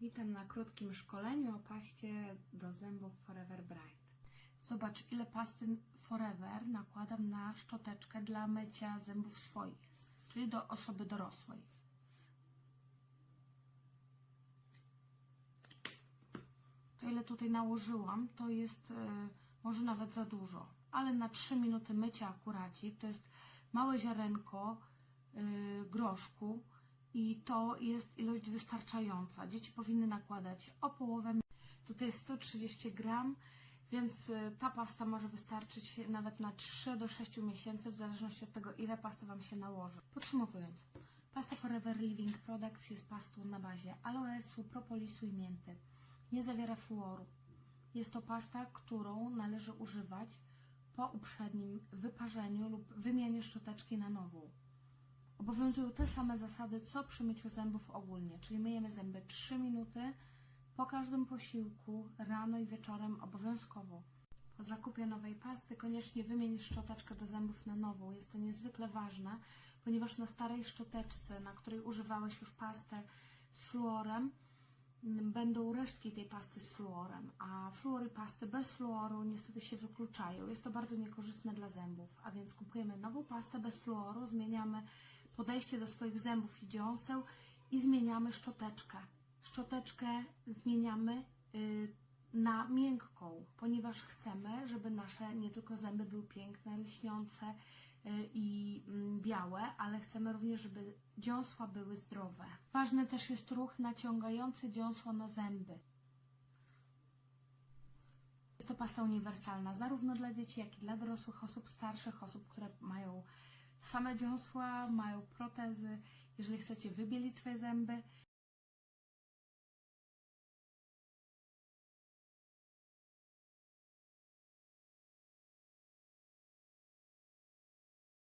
Witam na krótkim szkoleniu o paście do zębów Forever Bright. Zobacz, ile pasty Forever nakładam na szczoteczkę dla mycia zębów swoich, czyli do osoby dorosłej. To ile tutaj nałożyłam, to jest e, może nawet za dużo, ale na 3 minuty mycia akuracik to jest małe ziarenko e, groszku i to jest ilość wystarczająca. Dzieci powinny nakładać o połowę. Tutaj jest 130 gram, więc e, ta pasta może wystarczyć nawet na 3 do 6 miesięcy, w zależności od tego, ile pasty Wam się nałoży. Podsumowując, pasta Forever Living Products jest pastą na bazie aloesu, propolisu i mięty. Nie zawiera fluoru. Jest to pasta, którą należy używać po uprzednim wyparzeniu lub wymianie szczoteczki na nową. Obowiązują te same zasady, co przy myciu zębów ogólnie, czyli myjemy zęby 3 minuty po każdym posiłku, rano i wieczorem obowiązkowo. Po zakupie nowej pasty koniecznie wymień szczoteczkę do zębów na nową. Jest to niezwykle ważne, ponieważ na starej szczoteczce, na której używałeś już pastę z fluorem, będą resztki tej pasty z fluorem, a fluor i pasty bez fluoru niestety się wykluczają. Jest to bardzo niekorzystne dla zębów, a więc kupujemy nową pastę bez fluoru, zmieniamy podejście do swoich zębów i dziąseł i zmieniamy szczoteczkę. Szczoteczkę zmieniamy y, na miękką, ponieważ chcemy, żeby nasze nie tylko zęby były piękne, lśniące y, i mm, białe, ale chcemy również, żeby dziąsła były zdrowe. Ważny też jest ruch naciągający dziąsło na zęby. Jest to pasta uniwersalna zarówno dla dzieci, jak i dla dorosłych osób starszych, osób, które mają same dziąsła, mają protezy. Jeżeli chcecie wybielić swoje zęby,